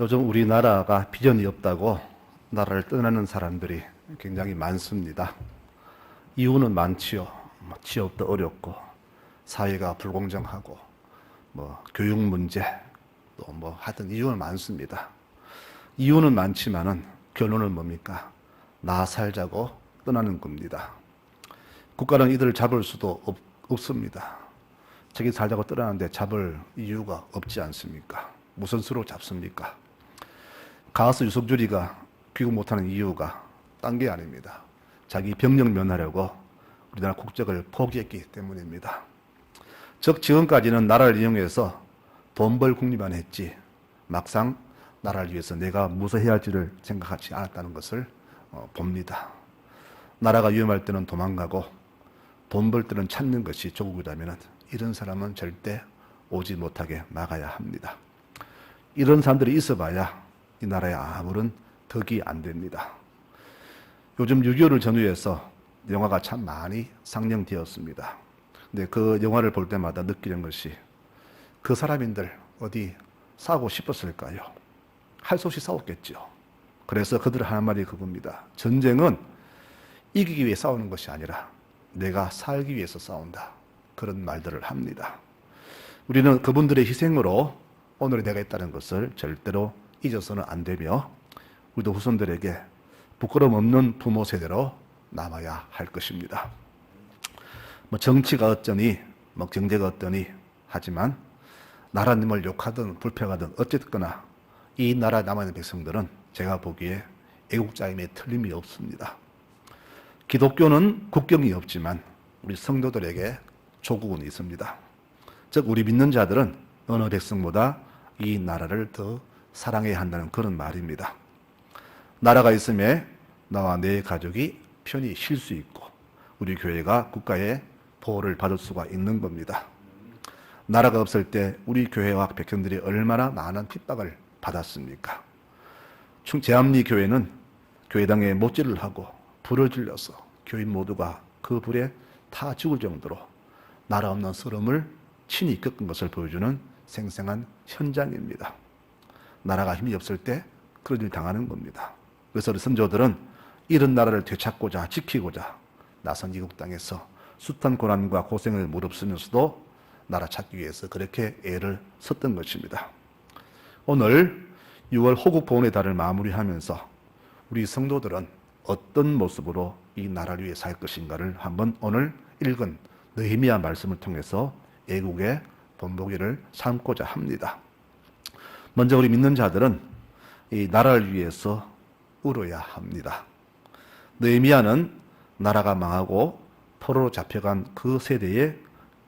요즘 우리나라가 비전이 없다고 나라를 떠나는 사람들이 굉장히 많습니다. 이유는 많지요. 뭐 취업도 어렵고 사회가 불공정하고 뭐 교육 문제 또 뭐 하여튼 이유는 많습니다. 이유는 많지만은 결론은 뭡니까? 나 살자고 떠나는 겁니다. 국가는 이들을 잡을 수도 없, 없습니다. 자기 살자고 떠나는데 잡을 이유가 없지 않습니까? 무슨 수로 잡습니까? 가스 유속주리가 귀국 못하는 이유가 딴 게 아닙니다. 자기 병력 면하려고 우리나라 국적을 포기했기 때문입니다. 즉 지금까지는 나라를 이용해서 돈 벌 국리만 했지 막상 나라를 위해서 내가 무엇을 해야 할지를 생각하지 않았다는 것을 어, 봅니다. 나라가 위험할 때는 도망가고 돈 벌 때는 찾는 것이 조국이라면 이런 사람은 절대 오지 못하게 막아야 합니다. 이런 사람들이 있어봐야 이 나라에 아무런 덕이 안 됩니다. 요즘 6.25를 전후해서 영화가 참 많이 상영되었습니다. 근데 그 영화를 볼 때마다 느끼는 것이 그 사람인들 어디 싸우고 싶었을까요? 할 수 없이 싸웠겠죠. 그래서 그들 하는 말이 그겁니다. 전쟁은 이기기 위해 싸우는 것이 아니라 내가 살기 위해서 싸운다. 그런 말들을 합니다. 우리는 그분들의 희생으로 오늘의 내가 있다는 것을 절대로 잊어서는 안 되며 우리도 후손들에게 부끄럼 없는 부모 세대로 남아야 할 것입니다. 뭐 정치가 어쩌니, 뭐 경제가 어떠니 하지만 나라님을 욕하든 불평하든 어쨌거나 이 나라 남아있는 백성들은 제가 보기에 애국자임에 틀림이 없습니다. 기독교는 국경이 없지만 우리 성도들에게 조국은 있습니다. 즉 우리 믿는 자들은 어느 백성보다 이 나라를 더 사랑해야 한다는 그런 말입니다. 나라가 있음에 나와 내 가족이 편히 쉴 수 있고 우리 교회가 국가의 보호를 받을 수가 있는 겁니다. 나라가 없을 때 우리 교회와 백성들이 얼마나 많은 핍박을 받았습니까? 충 제암리 교회는 교회당에 못질을 하고 불을 질러서 교인 모두가 그 불에 타 죽을 정도로 나라 없는 서름을 친히 겪은 것을 보여주는 생생한 현장입니다. 나라가 힘이 없을 때 그런 일 당하는 겁니다. 그래서 우리 선조들은 이런 나라를 되찾고자 지키고자 나선 이국 땅에서 숱한 고난과 고생을 무릅쓰면서도 나라 찾기 위해서 그렇게 애를 썼던 것입니다. 오늘 6월 호국 보훈의 달을 마무리하면서 우리 성도들은 어떤 모습으로 이 나라를 위해 살 것인가를 한번 오늘 읽은 느헤미야 말씀을 통해서 애국의 본보기를 삼고자 합니다. 먼저 우리 믿는 자들은 이 나라를 위해서 울어야 합니다. 느헤미야는 나라가 망하고 포로로 잡혀간 그 세대의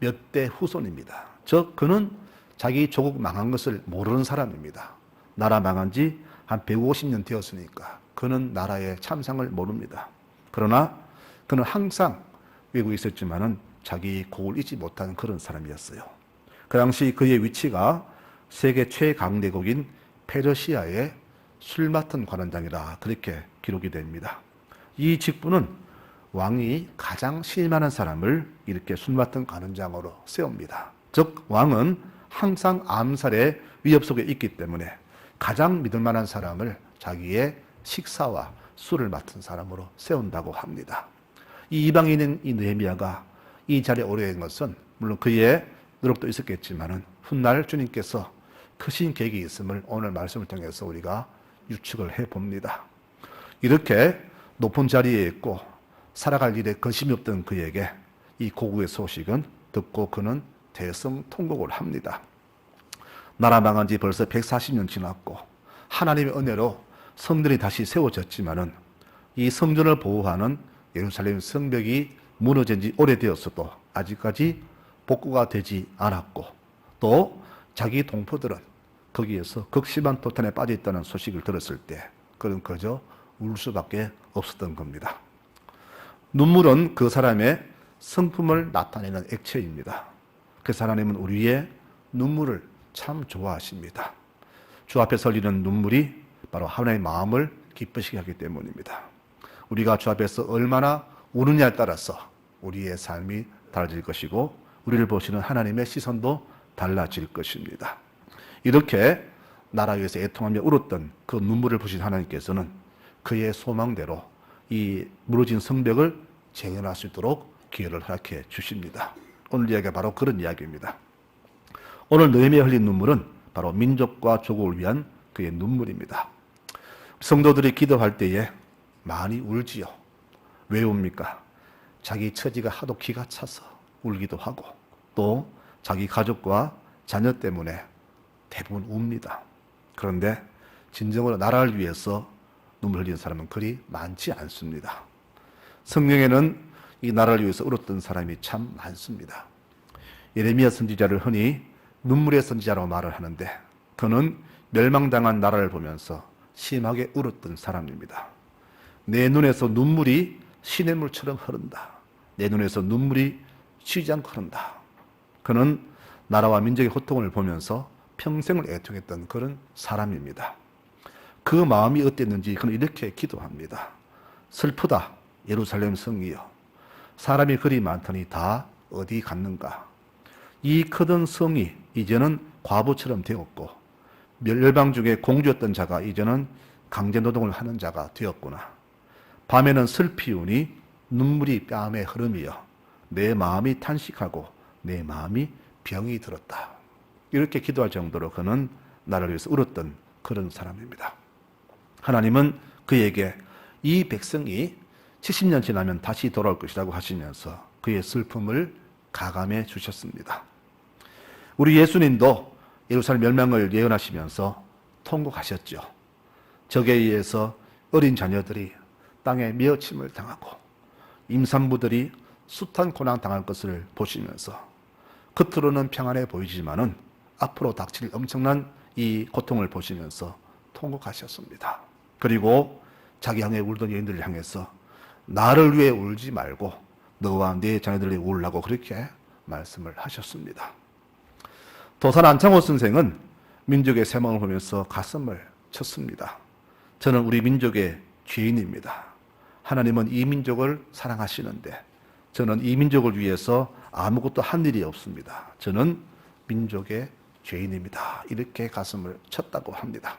몇 대 후손입니다. 즉 그는 자기 조국 망한 것을 모르는 사람입니다. 나라 망한 지 한 150년 되었으니까 그는 나라의 참상을 모릅니다. 그러나 그는 항상 외국에 있었지만은 자기 곡을 잊지 못하는 그런 사람이었어요. 그 당시 그의 위치가 세계 최강대국인 페르시아의 술 맡은 관원장이라 그렇게 기록이 됩니다. 이 직분은 왕이 가장 신임하는 사람을 이렇게 술 맡은 관원장으로 세웁니다. 즉 왕은 항상 암살의 위협 속에 있기 때문에 가장 믿을 만한 사람을 자기의 식사와 술을 맡은 사람으로 세운다고 합니다. 이 이방인인 이 느헤미야가 이 자리에 오래 된 것은 물론 그의 노력도 있었겠지만은 훗날 주님께서 크신 계획이 있음을 오늘 말씀을 통해서 우리가 유축을 해 봅니다. 이렇게 높은 자리에 있고 살아갈 일에 관심이 없던 그에게 이 고국의 소식은 듣고 그는 대성통곡을 합니다. 나라 망한 지 벌써 140년 지났고 하나님의 은혜로 성전이 다시 세워졌지만은 이 성전을 보호하는 예루살렘 성벽이 무너진 지 오래되었어도 아직까지 복구가 되지 않았고 또 자기 동포들은 거기에서 극심한 도탄에 빠져 있다는 소식을 들었을 때 그는 그저 울 수밖에 없었던 겁니다. 눈물은 그 사람의 성품을 나타내는 액체입니다. 그 하나님은 우리의 눈물을 참 좋아하십니다. 주 앞에 설리는 눈물이 바로 하나님의 마음을 기쁘시게 하기 때문입니다. 우리가 주 앞에서 얼마나 우느냐에 따라서 우리의 삶이 달라질 것이고 우리를 보시는 하나님의 시선도 달라질 것입니다. 이렇게 나라 위해서 애통하며 울었던 그 눈물을 보신 하나님께서는 그의 소망대로 이 무너진 성벽을 재건할 수 있도록 기회를 허락해 주십니다. 오늘 이야기가 바로 그런 이야기입니다. 오늘 느헤미야 흘린 눈물은 바로 민족과 조국을 위한 그의 눈물입니다. 성도들이 기도할 때에 많이 울지요. 왜 웁니까? 자기 처지가 하도 기가 차서 울기도 하고 또 자기 가족과 자녀 때문에 대부분 웁니다. 그런데 진정으로 나라를 위해서 눈물 흘리는 사람은 그리 많지 않습니다. 성경에는 이 나라를 위해서 울었던 사람이 참 많습니다. 예레미야 선지자를 흔히 눈물의 선지자라고 말을 하는데 그는 멸망당한 나라를 보면서 심하게 울었던 사람입니다. 내 눈에서 눈물이 시냇물처럼 흐른다. 내 눈에서 눈물이 쉬지 않고 흐른다. 그는 나라와 민족의 고통을 보면서 평생을 애통했던 그런 사람입니다. 그 마음이 어땠는지 그는 이렇게 기도합니다. 슬프다, 예루살렘 성이여. 사람이 그리 많더니 다 어디 갔는가? 이 크던 성이 이제는 과부처럼 되었고, 멸방 중에 공주였던 자가 이제는 강제 노동을 하는 자가 되었구나. 밤에는 슬피우니 눈물이 뺨에 흐름이여 내 마음이 탄식하고 내 마음이 병이 들었다. 이렇게 기도할 정도로 그는 나를 위해서 울었던 그런 사람입니다. 하나님은 그에게 이 백성이 70년 지나면 다시 돌아올 것이라고 하시면서 그의 슬픔을 가감해 주셨습니다. 우리 예수님도 예루살렘 멸망을 예언하시면서 통곡하셨죠. 적에 의해서 어린 자녀들이 땅에 미어침을 당하고 임산부들이 숱한 고난 당할 것을 보시면서 겉으로는 평안해 보이지만은 앞으로 닥칠 엄청난 이 고통을 보시면서 통곡하셨습니다. 그리고 자기 향해 울던 여인들을 향해서 나를 위해 울지 말고 너와 네 자녀들을 위해 울라고 그렇게 말씀을 하셨습니다. 도산 안창호 선생은 민족의 세망을 보면서 가슴을 쳤습니다. 저는 우리 민족의 죄인입니다. 하나님은 이 민족을 사랑하시는데 저는 이 민족을 위해서 아무것도 한 일이 없습니다. 저는 민족의 죄인입니다. 이렇게 가슴을 쳤다고 합니다.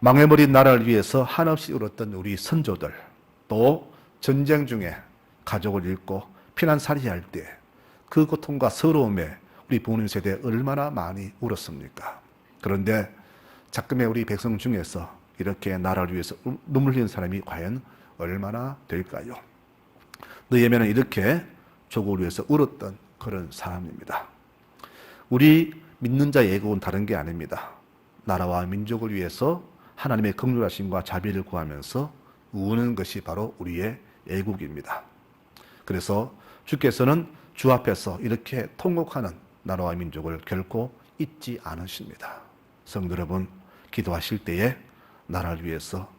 망해버린 나라를 위해서 한없이 울었던 우리 선조들, 또 전쟁 중에 가족을 잃고 피난살이할 때 그 고통과 서러움에 우리 부모님 세대 얼마나 많이 울었습니까? 그런데 작금의 우리 백성 중에서 이렇게 나라를 위해서 눈물 흘리는 사람이 과연 얼마나 될까요? 느헤미야는 이렇게 조국을 위해서 울었던 그런 사람입니다. 우리 믿는 자의 애국은 다른 게 아닙니다. 나라와 민족을 위해서 하나님의 긍휼하심과 자비를 구하면서 우는 것이 바로 우리의 애국입니다. 그래서 주께서는 주 앞에서 이렇게 통곡하는 나라와 민족을 결코 잊지 않으십니다. 성도 여러분, 기도하실 때에 나라를 위해서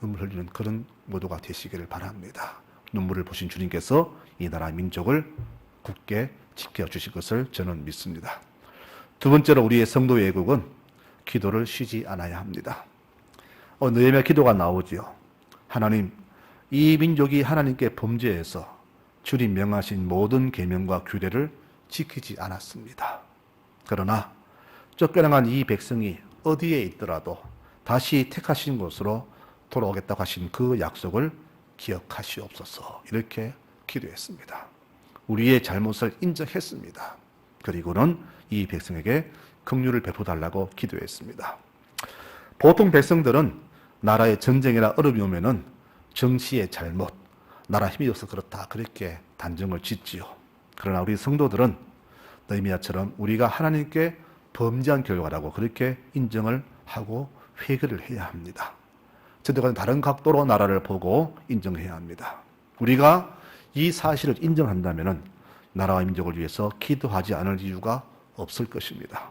눈물 흘리는 그런 모두가 되시기를 바랍니다. 눈물을 보신 주님께서 이 나라 민족을 굳게 지켜 주실 것을 저는 믿습니다. 두 번째로 우리의 성도의 애국은 기도를 쉬지 않아야 합니다. 어, 느헤미야 기도가 나오지요. 하나님, 이 민족이 하나님께 범죄해서 주님 명하신 모든 계명과 규례를 지키지 않았습니다. 그러나 쫓겨나간 이 백성이 어디에 있더라도 다시 택하신 곳으로 돌아오겠다고 하신 그 약속을 기억하시옵소서. 이렇게 기도했습니다. 우리의 잘못을 인정했습니다. 그리고는 이 백성에게 긍휼을 베풀어 달라고 기도했습니다. 보통 백성들은 나라의 전쟁이나 어려움이 오면은 정치의 잘못, 나라 힘이 없어 그렇다 그렇게 단정을 짓지요. 그러나 우리 성도들은 느헤미야처럼 우리가 하나님께 범죄한 결과라고 그렇게 인정을 하고 회개를 해야 합니다. 저들과 다른 각도로 나라를 보고 인정해야 합니다. 우리가 이 사실을 인정한다면 나라와 민족을 위해서 기도하지 않을 이유가 없을 것입니다.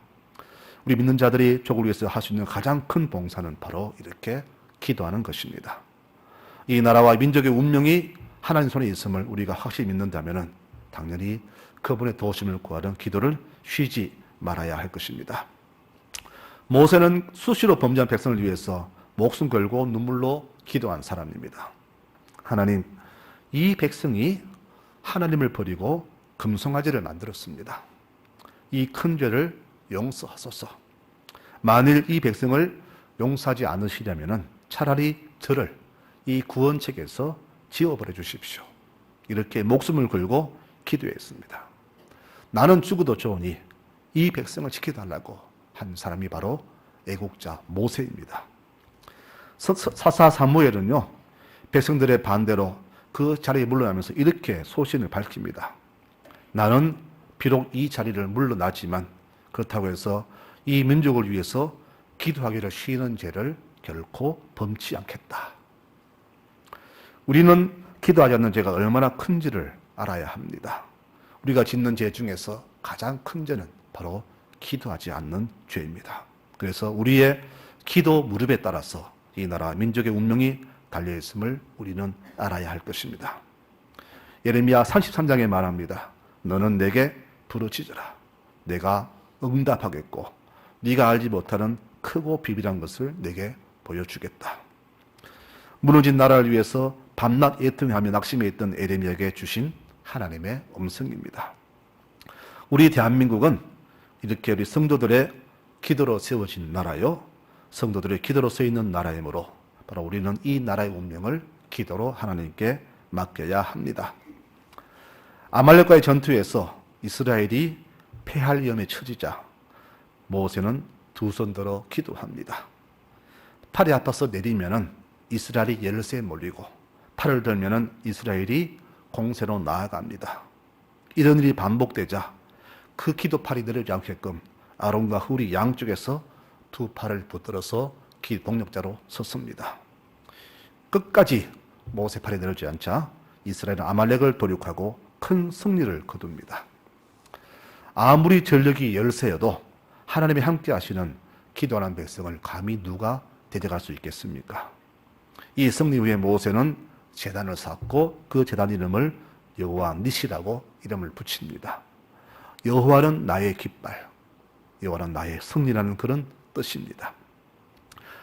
우리 믿는 자들이 족을 위해서 할 수 있는 가장 큰 봉사는 바로 이렇게 기도하는 것입니다. 이 나라와 민족의 운명이 하나님 손에 있음을 우리가 확실히 믿는다면 당연히 그분의 도우심을 구하는 기도를 쉬지 말아야 할 것입니다. 모세는 수시로 범죄한 백성을 위해서 목숨 걸고 눈물로 기도한 사람입니다. 하나님, 이 백성이 하나님을 버리고 금송아지를 만들었습니다. 이 큰 죄를 용서하소서. 만일 이 백성을 용서하지 않으시려면 차라리 저를 이 구원책에서 지워버려 주십시오. 이렇게 목숨을 걸고 기도했습니다. 나는 죽어도 좋으니 이 백성을 지켜달라고 한 사람이 바로 애국자 모세입니다. 사사 사무엘은요 백성들의 반대로 그 자리에 물러나면서 이렇게 소신을 밝힙니다. 나는 비록 이 자리를 물러나지만 그렇다고 해서 이 민족을 위해서 기도하기를 쉬는 죄를 결코 범치 않겠다. 우리는 기도하지 않는 죄가 얼마나 큰지를 알아야 합니다. 우리가 짓는 죄 중에서 가장 큰 죄는 바로 기도하지 않는 죄입니다. 그래서 우리의 기도 무릎에 따라서 이 나라 민족의 운명이 달려 있음을 우리는 알아야 할 것입니다. 예레미야 33장에 말합니다. 너는 내게 부르짖어라. 내가 응답하겠고 네가 알지 못하는 크고 비밀한 것을 내게 보여주겠다. 무너진 나라를 위해서 밤낮 애통하며 낙심해 있던 에레미야에게 주신 하나님의 음성입니다. 우리 대한민국은 이렇게 우리 성도들의 기도로 세워진 나라요. 성도들의 기도로 서 있는 나라이므로 바로 우리는 이 나라의 운명을 기도로 하나님께 맡겨야 합니다. 아말렉과의 전투에서 이스라엘이 패할 위험에 처지자 모세는 두 손 들어 기도합니다. 팔이 아파서 내리면은 이스라엘이 열세에 몰리고 팔을 들면은 이스라엘이 공세로 나아갑니다. 이런 일이 반복되자 그 기도팔이 내려지 않게끔 아론과 훌이 양쪽에서 두 팔을 붙들어서 기 동력자로 섰습니다. 끝까지 모세 팔이 내려지 않자 이스라엘은 아말렉을 도륙하고 큰 승리를 거둡니다. 아무리 전력이 열세여도 하나님이 함께 하시는 기도하는 백성을 감히 누가 대적할 수 있겠습니까? 이 승리 후에 모세는 재단을 쌓고 그 재단 이름을 여호와 니시라고 이름을 붙입니다. 여호와는 나의 깃발, 여호와는 나의 승리라는 그런 뜻입니다.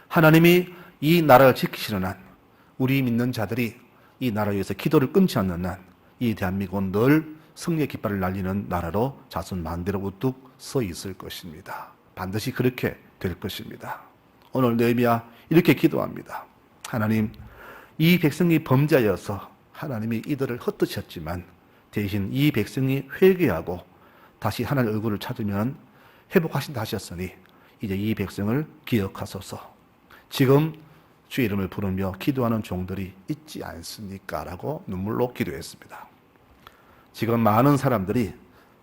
하나님이 이 나라를 지키시는 한, 우리 믿는 자들이 이 나라를 위해서 기도를 끊지 않는 한, 이 대한민국은 늘 승리의 깃발을 날리는 나라로 자손 만대로 우뚝 서 있을 것입니다. 반드시 그렇게 될 것입니다. 오늘 네미야 이렇게 기도합니다. 하나님, 이 백성이 범죄하여서 하나님이 이들을 헛드셨지만 대신 이 백성이 회개하고 다시 하나님 얼굴을 찾으면 회복하신다 하셨으니 이제 이 백성을 기억하소서. 지금 주의 이름을 부르며 기도하는 종들이 있지 않습니까? 라고 눈물로 기도했습니다. 지금 많은 사람들이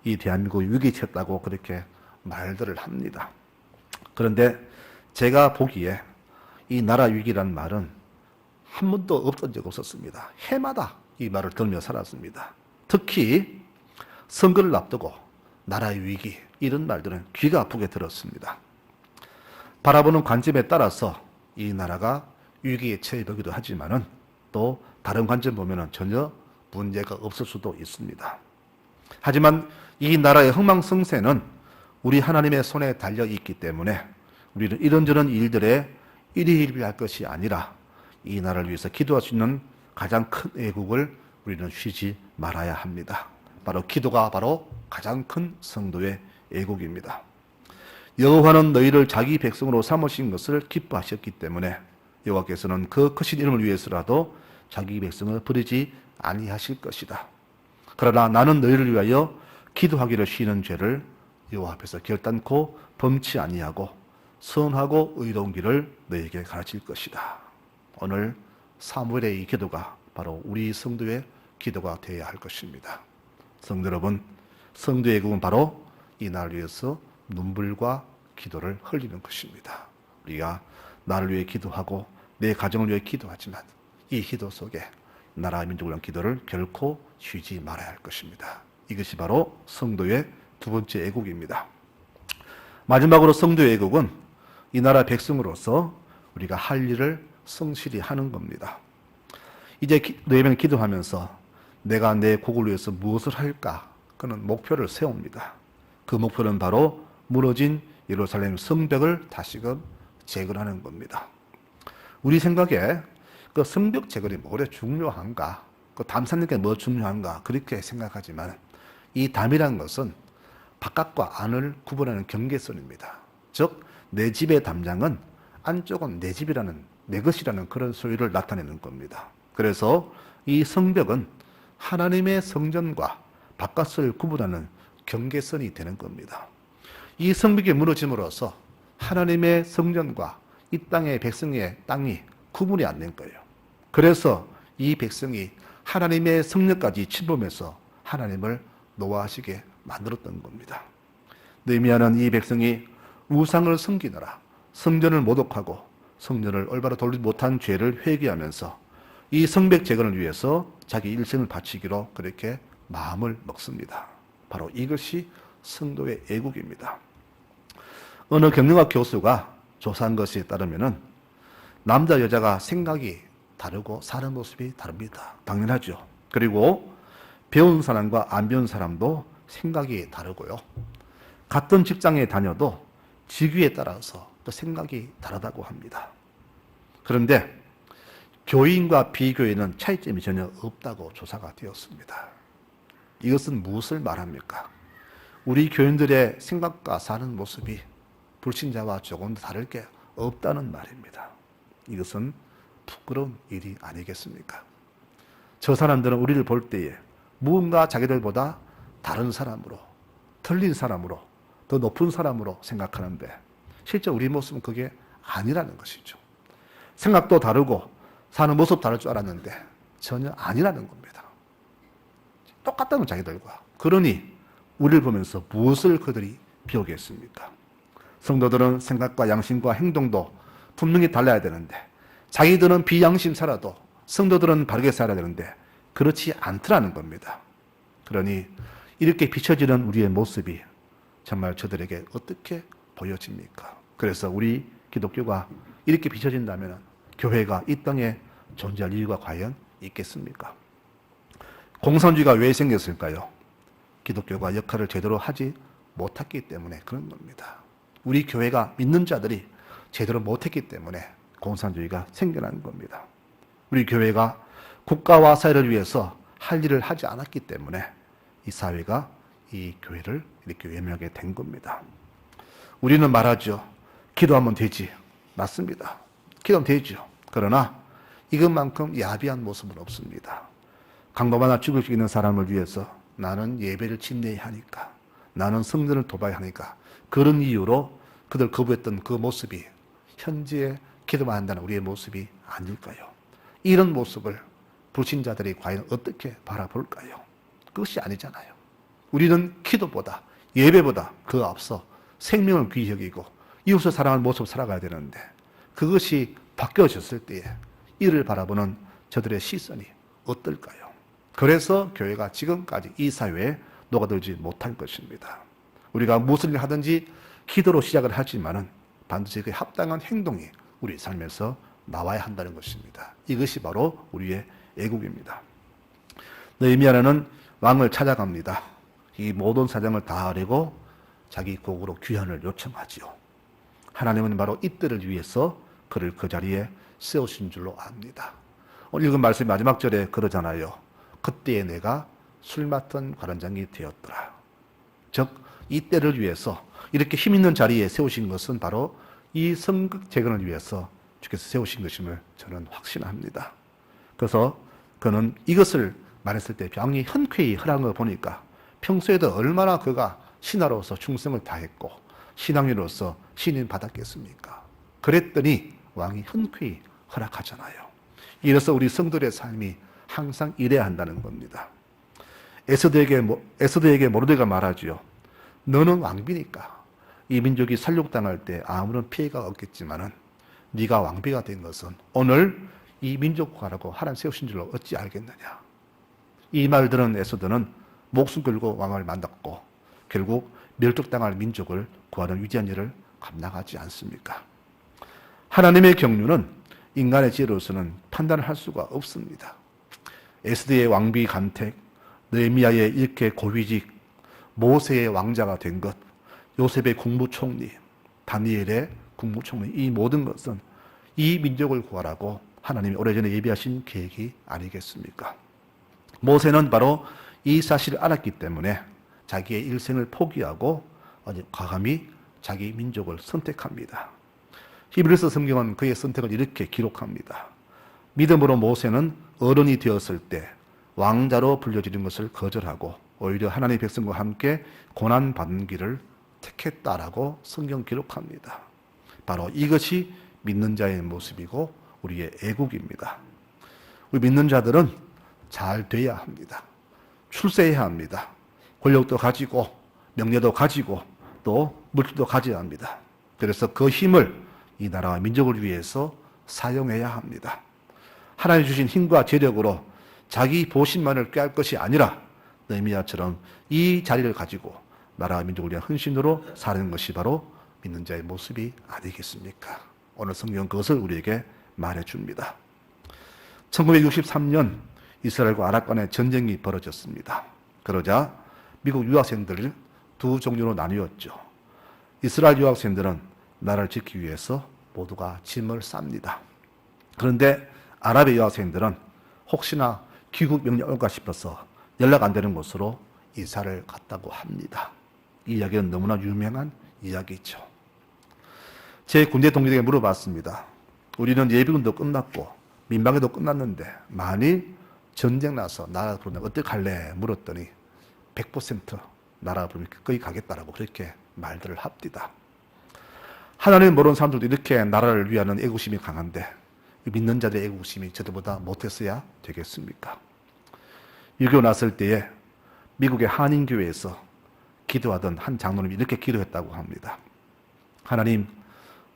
이 대한민국 위기에 처했다고 그렇게 말들을 합니다. 그런데 제가 보기에 이 나라 위기란 말은 한 번도 없던 적 없었습니다. 해마다 이 말을 들며 살았습니다. 특히 선거를 앞두고 나라의 위기 이런 말들은 귀가 아프게 들었습니다. 바라보는 관점에 따라서 이 나라가 위기에 처해 보기도 하지만은 또 다른 관점 보면은 전혀 문제가 없을 수도 있습니다. 하지만 이 나라의 흥망성쇠는 우리 하나님의 손에 달려 있기 때문에 우리는 이런저런 일들에 일희일비할 것이 아니라 이 나라를 위해서 기도할 수 있는 가장 큰 애국을 우리는 쉬지 말아야 합니다. 바로 기도가 바로 가장 큰 성도의 애국입니다. 여호와는 너희를 자기 백성으로 삼으신 것을 기뻐하셨기 때문에 여호와께서는 그 크신 이름을 위해서라도 자기 백성을 버리지 아니하실 것이다. 그러나 나는 너희를 위하여 기도하기를 쉬는 죄를 여호와 앞에서 결단코 범치 아니하고 선하고 의로운 길을 너희에게 가르칠 것이다. 오늘 사무엘의 이 기도가 바로 우리 성도의 기도가 되어야 할 것입니다. 성도 여러분, 성도의 국은 바로 이 나를 위해서 눈물과 기도를 흘리는 것입니다. 우리가 나를 위해 기도하고 내 가정을 위해 기도하지만 이 기도 속에 나라 민족을 위한 기도를 결코 쉬지 말아야 할 것입니다. 이것이 바로 성도의 두 번째 애국입니다. 마지막으로 성도의 애국은 이 나라 백성으로서 우리가 할 일을 성실히 하는 겁니다. 이제 너희는 기도하면서 내가 내 국을 위해서 무엇을 할까? 그는 목표를 세웁니다. 그 목표는 바로 무너진 예루살렘 성벽을 다시금 재건하는 겁니다. 우리 생각에 그 성벽 재건이 뭐래 중요한가? 그 담산니까 뭐 중요한가? 그렇게 생각하지만 이 담이라는 것은 바깥과 안을 구분하는 경계선입니다. 즉, 내 집의 담장은 안쪽은 내 집이라는, 내 것이라는 그런 소유를 나타내는 겁니다. 그래서 이 성벽은 하나님의 성전과 바깥을 구분하는 경계선이 되는 겁니다. 이 성벽이 무너짐으로써 하나님의 성전과 이 땅의 백성의 땅이 구분이 안 된 거예요. 그래서 이 백성이 하나님의 성령까지 침범해서 하나님을 노아하시게 만들었던 겁니다. 느미아는 이 백성이 우상을 섬기느라 성전을 모독하고 성전을 올바로 돌리지 못한 죄를 회개하면서 이 성벽 재건을 위해서 자기 일생을 바치기로 그렇게 마음을 먹습니다. 바로 이것이 성도의 애국입니다. 어느 경영학 교수가 조사한 것에 따르면은 남자 여자가 생각이 다르고 사는 모습이 다릅니다. 당연하죠. 그리고 배운 사람과 안 배운 사람도 생각이 다르고요. 같은 직장에 다녀도 직위에 따라서 또 생각이 다르다고 합니다. 그런데 교인과 비교인은 차이점이 전혀 없다고 조사가 되었습니다. 이것은 무엇을 말합니까? 우리 교인들의 생각과 사는 모습이 불신자와 조금 다를 게 없다는 말입니다. 이것은 부끄러운 일이 아니겠습니까? 저 사람들은 우리를 볼 때에 무언가 자기들보다 다른 사람으로, 틀린 사람으로, 더 높은 사람으로 생각하는데 실제 우리 모습은 그게 아니라는 것이죠. 생각도 다르고 사는 모습 다를 줄 알았는데 전혀 아니라는 겁니다. 똑같다는 자기들과. 그러니 우리를 보면서 무엇을 그들이 비우겠습니까? 성도들은 생각과 양심과 행동도 분명히 달라야 되는데 자기들은 비양심 살아도 성도들은 바르게 살아야 되는데 그렇지 않더라는 겁니다. 그러니 이렇게 비춰지는 우리의 모습이 정말 저들에게 어떻게 보여집니까? 그래서 우리 기독교가 이렇게 비춰진다면 교회가 이 땅에 존재할 이유가 과연 있겠습니까? 공산주의가 왜 생겼을까요? 기독교가 역할을 제대로 하지 못했기 때문에 그런 겁니다. 우리 교회가 믿는 자들이 제대로 못했기 때문에 공산주의가 생겨난 겁니다. 우리 교회가 국가와 사회를 위해서 할 일을 하지 않았기 때문에 이 사회가 이 교회를 이렇게 외면하게 된 겁니다. 우리는 말하죠. 기도하면 되지. 맞습니다. 기도하면 되죠. 그러나 이것만큼 야비한 모습은 없습니다. 강도받아 죽을 수 있는 사람을 위해서 나는 예배를 침례해야 하니까 나는 성전을 도봐야 하니까 그런 이유로 그들 거부했던 그 모습이 현재 기도만 한다는 우리의 모습이 아닐까요? 이런 모습을 불신자들이 과연 어떻게 바라볼까요? 그것이 아니잖아요. 우리는 기도보다 예배보다 그 앞서 생명을 귀히 여기고 이웃을 사랑하는 모습을 살아가야 되는데 그것이 바뀌어졌을 때에 이를 바라보는 저들의 시선이 어떨까요? 그래서 교회가 지금까지 이 사회에 녹아들지 못한 것입니다. 우리가 무슨 일 하든지 기도로 시작을 하지만은 반드시 그 합당한 행동이 우리 삶에서 나와야 한다는 것입니다. 이것이 바로 우리의 애국입니다. 느헤미야는 왕을 찾아갑니다. 이 모든 사정을 다 알고 자기 곡으로 귀환을 요청하지요. 하나님은 바로 이때를 위해서 그를 그 자리에 세우신 줄로 압니다. 오늘 읽은 말씀 마지막 절에 그러잖아요. 그때에 내가 술 맡은 관원장이 되었더라. 즉, 이 때를 위해서 이렇게 힘 있는 자리에 세우신 것은 바로 이 성극 재건을 위해서 주께서 세우신 것임을 저는 확신합니다. 그래서 그는 이것을 말했을 때 왕이 흔쾌히 허락한 걸 보니까 평소에도 얼마나 그가 신하로서 충성을 다했고 신앙인으로서 신인 받았겠습니까? 그랬더니 왕이 흔쾌히 허락하잖아요. 이래서 우리 성들의 삶이 항상 이래야 한다는 겁니다. 에스더에게 에스더에게 모르드가 말하지요. 너는 왕비니까 이 민족이 살육당할 때 아무런 피해가 없겠지만은 네가 왕비가 된 것은 오늘 이 민족 과라고 하나님 세우신 줄로 어찌 알겠느냐. 이 말 들은 에스더는 목숨 걸고 왕을 만났고 결국 멸족당할 민족을 구하는 위대한 일을 감당하지 않습니까? 하나님의 경륜은 인간의 지혜로서는 판단을 할 수가 없습니다. 에스드의 왕비 간택, 느헤미야의 이렇게 고위직, 모세의 왕자가 된 것, 요셉의 국무총리, 다니엘의 국무총리, 이 모든 것은 이 민족을 구하라고 하나님이 오래전에 예비하신 계획이 아니겠습니까? 모세는 바로 이 사실을 알았기 때문에 자기의 일생을 포기하고 과감히 자기 민족을 선택합니다. 히브리서 성경은 그의 선택을 이렇게 기록합니다. 믿음으로 모세는 어른이 되었을 때 왕자로 불려지는 것을 거절하고 오히려 하나님의 백성과 함께 고난 받는 길을 택했다라고 성경 기록합니다. 바로 이것이 믿는 자의 모습이고 우리의 애국입니다. 우리 믿는 자들은 잘 돼야 합니다. 출세해야 합니다. 권력도 가지고 명예도 가지고 또 물질도 가져야 합니다. 그래서 그 힘을 이 나라와 민족을 위해서 사용해야 합니다. 하나님 주신 힘과 재력으로 자기 보신만을 꾀할 것이 아니라 느헤미야처럼 이 자리를 가지고 나라와 민족을 위한 헌신으로 사는 것이 바로 믿는 자의 모습이 아니겠습니까? 오늘 성경 그것을 우리에게 말해 줍니다. 1963년 이스라엘과 아랍 간의 전쟁이 벌어졌습니다. 그러자 미국 유학생들을 두 종류로 나뉘었죠. 이스라엘 유학생들은 나라를 지키기 위해서 모두가 짐을 쌉니다. 그런데 아랍의 유학생들은 혹시나 귀국 명령 올까 싶어서 연락 안 되는 곳으로 이사를 갔다고 합니다. 이 이야기는 너무나 유명한 이야기죠. 제 군대 동료에게 물어봤습니다. 우리는 예비군도 끝났고 민방위도 끝났는데 만일 전쟁 나서 나라 부르면 어떡할래 물었더니 100% 나라 부르면 거기 가겠다라고 그렇게 말들을 합디다. 하나님 모르는 사람들도 이렇게 나라를 위하는 애국심이 강한데 믿는 자들의 애국심이 저들보다 못했어야 되겠습니까? 6.25 났을 때에 미국의 한인교회에서 기도하던 한 장로님이 이렇게 기도했다고 합니다. 하나님,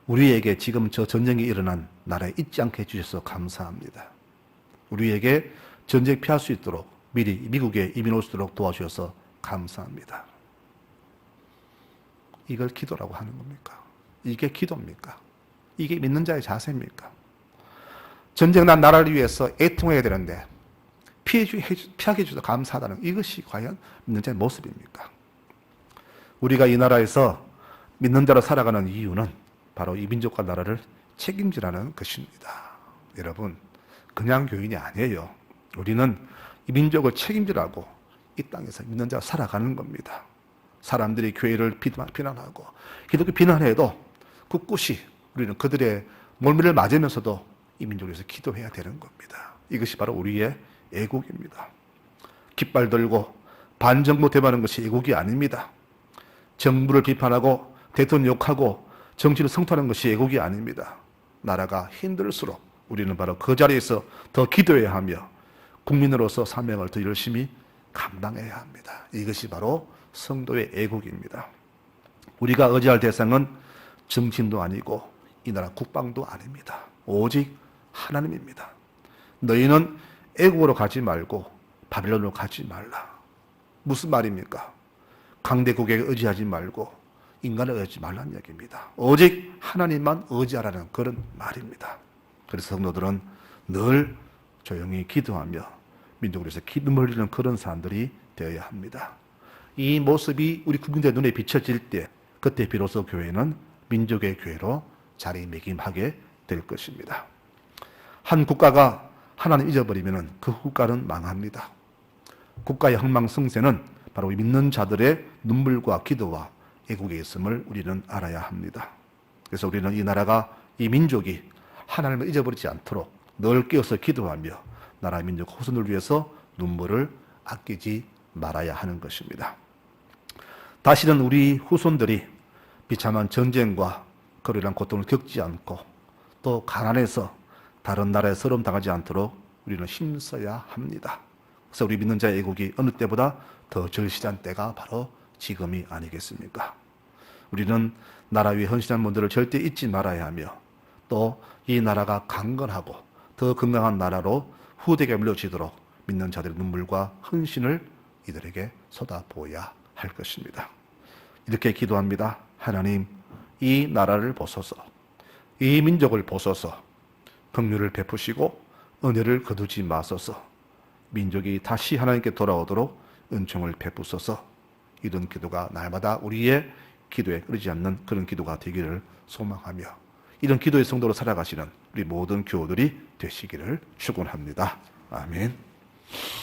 우리에게 지금 저 전쟁이 일어난 나라에 있지 않게 해주셔서 감사합니다. 우리에게 전쟁 피할 수 있도록 미리 미국에 이민 올 수 있도록 도와주셔서 감사합니다. 이걸 기도라고 하는 겁니까? 이게 기도입니까? 이게 믿는 자의 자세입니까? 전쟁 난 나라를 위해서 애통해야 되는데 피해 주, 피하게 해주셔서 감사하다는 이것이 과연 믿는 자의 모습입니까? 우리가 이 나라에서 믿는 자로 살아가는 이유는 바로 이 민족과 나라를 책임지라는 것입니다. 여러분, 그냥 교인이 아니에요. 우리는 이 민족을 책임지라고 이 땅에서 믿는 자로 살아가는 겁니다. 사람들이 교회를 비난하고 기독교 비난해도 꿋꿋이 우리는 그들의 몰미를 맞으면서도 이 민족을 위해서 기도해야 되는 겁니다. 이것이 바로 우리의 애국입니다. 깃발 들고 반정부 대바하는 것이 애국이 아닙니다. 정부를 비판하고 대통령 욕하고 정치를 성토하는 것이 애국이 아닙니다. 나라가 힘들수록 우리는 바로 그 자리에서 더 기도해야 하며 국민으로서 사명을 더 열심히 감당해야 합니다. 이것이 바로 성도의 애국입니다. 우리가 의지할 대상은 정치인도 아니고 이 나라 국방도 아닙니다. 오직 하나님입니다. 너희는 애국으로 가지 말고 바빌론으로 가지 말라. 무슨 말입니까? 강대국에 의지하지 말고 인간을 의지하지 말라는 얘기입니다. 오직 하나님만 의지하라는 그런 말입니다. 그래서 성도들은 늘 조용히 기도하며 민족을 위해서 기름 흘리는 그런 사람들이 되어야 합니다. 이 모습이 우리 국민들 눈에 비춰질 때 그때 비로소 교회는 민족의 교회로 자리매김하게 될 것입니다. 한 국가가 하나님 잊어버리면 그 국가는 망합니다. 국가의 흥망성쇠는 바로 믿는 자들의 눈물과 기도와 애국에 있음을 우리는 알아야 합니다. 그래서 우리는 이 나라가 이 민족이 하나님을 잊어버리지 않도록 늘 깨어서 기도하며 나라 민족 후손을 위해서 눈물을 아끼지 말아야 하는 것입니다. 다시는 우리 후손들이 비참한 전쟁과 인한 고통을 겪지 않고 또 가난해서 다른 나라에 서름 당하지 않도록 우리는 힘써야 합니다. 그래서 우리 믿는 자의 애국이 어느 때보다 더 절실한 때가 바로 지금이 아니겠습니까? 우리는 나라 위에 헌신한 분들을 절대 잊지 말아야 하며 또 이 나라가 강건하고 더 건강한 나라로 후대에 물려지도록 믿는 자들의 눈물과 헌신을 이들에게 쏟아부어야 할 것입니다. 이렇게 기도합니다. 하나님, 이 나라를 보소서, 이 민족을 보소서, 긍휼을 베푸시고 은혜를 거두지 마소서, 민족이 다시 하나님께 돌아오도록 은총을 베푸소서, 이런 기도가 날마다 우리의 기도에 끄지 않는 그런 기도가 되기를 소망하며 이런 기도의 성도로 살아가시는 우리 모든 교우들이 되시기를 축원합니다. 아멘.